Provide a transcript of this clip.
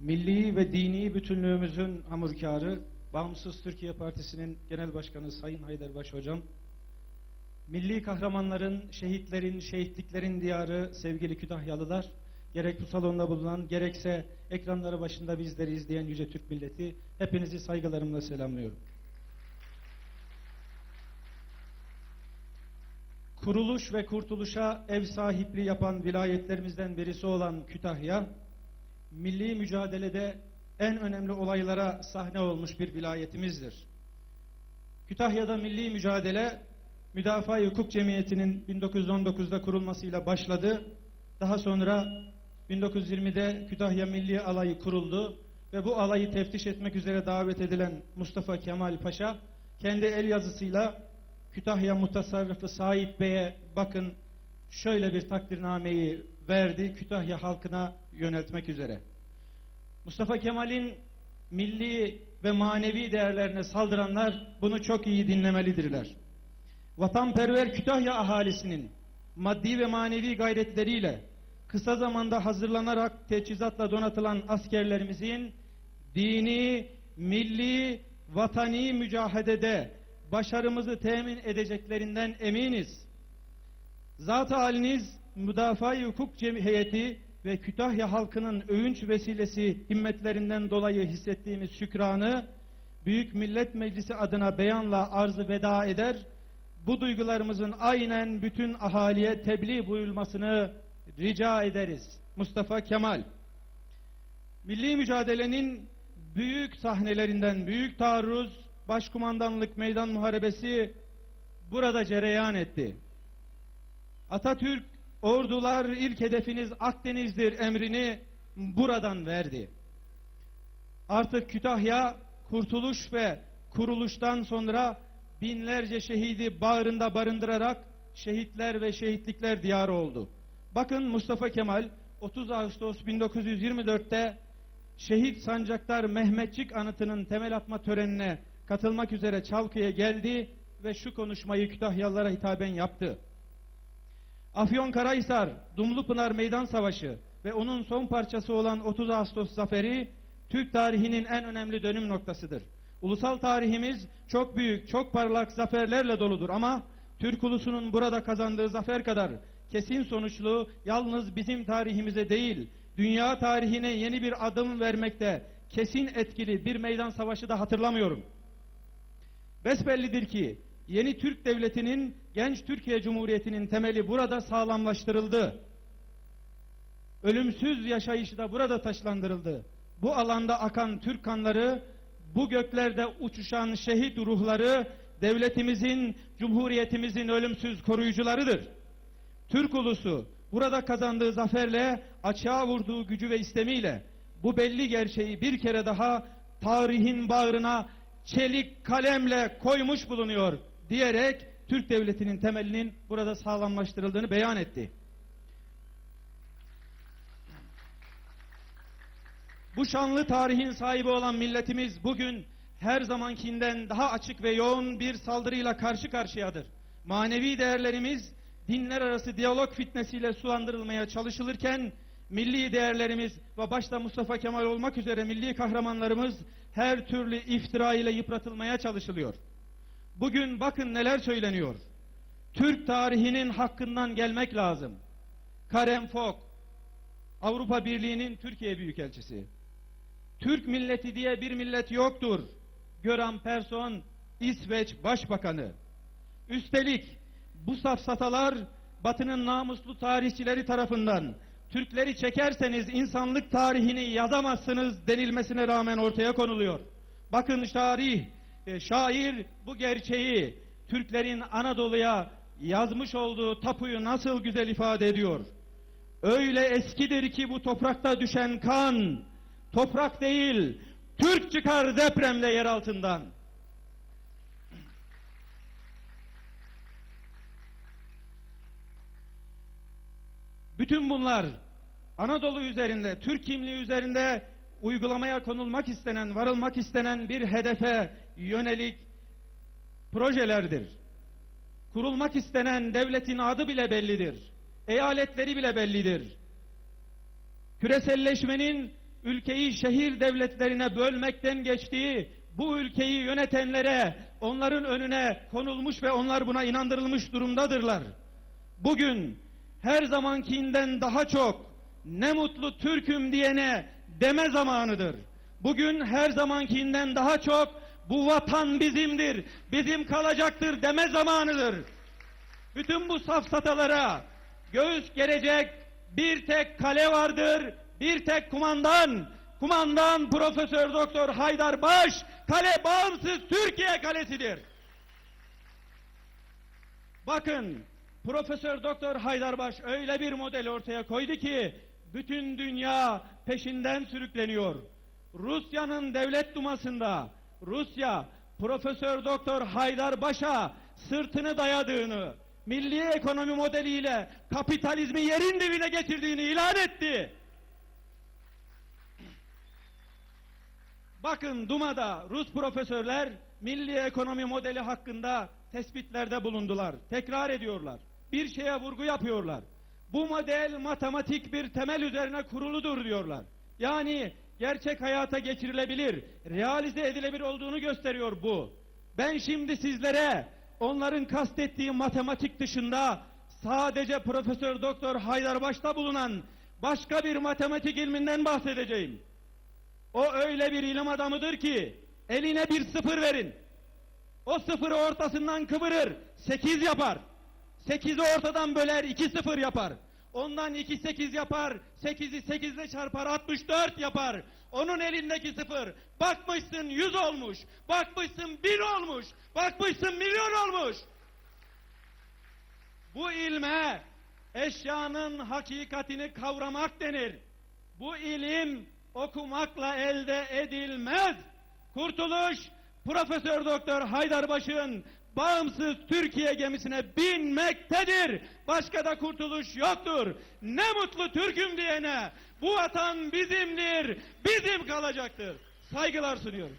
milli ve dini bütünlüğümüzün hamurkarı, Bağımsız Türkiye Partisi'nin Genel Başkanı Sayın Haydarbaş Hocam, milli kahramanların, şehitlerin, şehitliklerin diyarı sevgili Kütahyalılar, gerek bu salonda bulunan, gerekse ekranları başında bizleri izleyen Yüce Türk Milleti, hepinizi saygılarımla selamlıyorum. Kuruluş ve kurtuluşa ev sahipliği yapan vilayetlerimizden birisi olan Kütahya, milli mücadelede en önemli olaylara sahne olmuş bir vilayetimizdir. Kütahya'da milli mücadele Müdafaa Hukuk Cemiyeti'nin 1919'da kurulmasıyla başladı. Daha sonra 1920'de Kütahya Milli Alayı kuruldu ve bu alayı teftiş etmek üzere davet edilen Mustafa Kemal Paşa kendi el yazısıyla Kütahya Mutasarrıfı Sait Bey'e bakın şöyle bir takdirnameyi verdi Kütahya halkına yöneltmek üzere. Mustafa Kemal'in milli ve manevi değerlerine saldıranlar bunu çok iyi dinlemelidirler. Vatanperver Kütahya ahalisinin maddi ve manevi gayretleriyle kısa zamanda hazırlanarak teçhizatla donatılan askerlerimizin dini, milli, vatani mücahedede başarımızı temin edeceklerinden eminiz. Zat haliniz Müdafaa-i Hukuk Cemiyeti ve Kütahya halkının övünç vesilesi himmetlerinden dolayı hissettiğimiz şükranı Büyük Millet Meclisi adına beyanla arzı veda eder. Bu duygularımızın aynen bütün ahaliye tebliğ buyurulmasını rica ederiz. Mustafa Kemal Milli mücadelenin büyük sahnelerinden büyük taarruz, başkumandanlık meydan muharebesi burada cereyan etti. Atatürk ordular ilk hedefiniz Akdeniz'dir emrini buradan verdi. Artık Kütahya kurtuluş ve kuruluştan sonra binlerce şehidi bağrında barındırarak şehitler ve şehitlikler diyarı oldu. Bakın Mustafa Kemal 30 Ağustos 1924'te Şehit Sancaktar Mehmetçik anıtının temel atma törenine katılmak üzere Çalkı'ya geldi ve şu konuşmayı Kütahyalılara hitaben yaptı. Afyonkarahisar, Dumlupınar Meydan Savaşı ve onun son parçası olan 30 Ağustos zaferi Türk tarihinin en önemli dönüm noktasıdır. Ulusal tarihimiz çok büyük, çok parlak zaferlerle doludur ama Türk ulusunun burada kazandığı zafer kadar kesin sonuçlu yalnız bizim tarihimize değil, dünya tarihine yeni bir adım vermekte kesin etkili bir meydan savaşı da hatırlamıyorum. Besbellidir ki yeni Türk devletinin genç Türkiye Cumhuriyeti'nin temeli burada sağlamlaştırıldı. Ölümsüz yaşayışı da burada taşlandırıldı. Bu alanda akan Türk kanları, bu göklerde uçuşan şehit ruhları devletimizin, cumhuriyetimizin ölümsüz koruyucularıdır. Türk ulusu burada kazandığı zaferle açığa vurduğu gücü ve istemiyle bu belli gerçeği bir kere daha tarihin bağrına çelik kalemle koymuş bulunuyor diyerek Türk devletinin temelinin burada sağlamlaştırıldığını beyan etti. Bu şanlı tarihin sahibi olan milletimiz bugün her zamankinden daha açık ve yoğun bir saldırıyla karşı karşıyadır. Manevi değerlerimiz dinler arası diyalog fitnesiyle sulandırılmaya çalışılırken milli değerlerimiz ve başta Mustafa Kemal olmak üzere milli kahramanlarımız her türlü iftira ile yıpratılmaya çalışılıyor. Bugün bakın neler söyleniyor. Türk tarihinin hakkından gelmek lazım. Karen Fok, Avrupa Birliği'nin Türkiye Büyükelçisi. Türk milleti diye bir millet yoktur. Göran Persson, İsveç Başbakanı. Üstelik bu safsatalar Batı'nın namuslu tarihçileri tarafından Türkleri çekerseniz insanlık tarihini yazamazsınız denilmesine rağmen ortaya konuluyor. Bakın tarih, e, şair bu gerçeği Türklerin Anadolu'ya yazmış olduğu tapuyu nasıl güzel ifade ediyor. Öyle eskidir ki bu toprakta düşen kan, toprak değil, Türk çıkar depremle yer altından. Bütün bunlar Anadolu üzerinde, Türk kimliği üzerinde uygulamaya konulmak istenen, varılmak istenen bir hedefe yönelik projelerdir. Kurulmak istenen devletin adı bile bellidir. Eyaletleri bile bellidir. Küreselleşmenin ülkeyi şehir devletlerine bölmekten geçtiği, bu ülkeyi yönetenlere, onların önüne konulmuş ve onlar buna inandırılmış durumdadırlar. Bugün her zamankinden daha çok ne mutlu Türk'üm diyene deme zamanıdır. Bugün her zamankinden daha çok bu vatan bizimdir, bizim kalacaktır deme zamanıdır. Bütün bu safsatalara göğüs gelecek bir tek kale vardır, bir tek kumandan. Kumandan Profesör Doktor Haydar Baş, kale bağımsız Türkiye kalesidir. Bakın Profesör Doktor Haydarbaş öyle bir model ortaya koydu ki bütün dünya peşinden sürükleniyor. Rusya'nın devlet dumasında Rusya Profesör Doktor Haydarbaş'a sırtını dayadığını, milli ekonomi modeliyle kapitalizmi yerin dibine getirdiğini ilan etti. Bakın Duma'da Rus profesörler milli ekonomi modeli hakkında tespitlerde bulundular. Tekrar ediyorlar. Bir şeye vurgu yapıyorlar. Bu model matematik bir temel üzerine kuruludur diyorlar. Yani gerçek hayata geçirilebilir, realize edilebilir olduğunu gösteriyor bu. Ben şimdi sizlere onların kastettiği matematik dışında sadece Profesör Doktor Haydarbaş'ta bulunan başka bir matematik ilminden bahsedeceğim. O öyle bir ilim adamıdır ki eline bir sıfır verin. O sıfırı ortasından kıvırır. Sekiz yapar. Sekizi ortadan böler. iki sıfır yapar. Ondan iki sekiz yapar. Sekizi sekizle çarpar. 64 yapar. Onun elindeki sıfır. Bakmışsın yüz olmuş. Bakmışsın bin olmuş. Bakmışsın milyon olmuş. Bu ilme eşyanın hakikatini kavramak denir. Bu ilim okumakla elde edilmez. Kurtuluş Profesör Doktor Haydarbaş'ın bağımsız Türkiye gemisine binmektedir. Başka da kurtuluş yoktur. Ne mutlu Türk'üm diyene bu vatan bizimdir, bizim kalacaktır. Saygılar sunuyorum.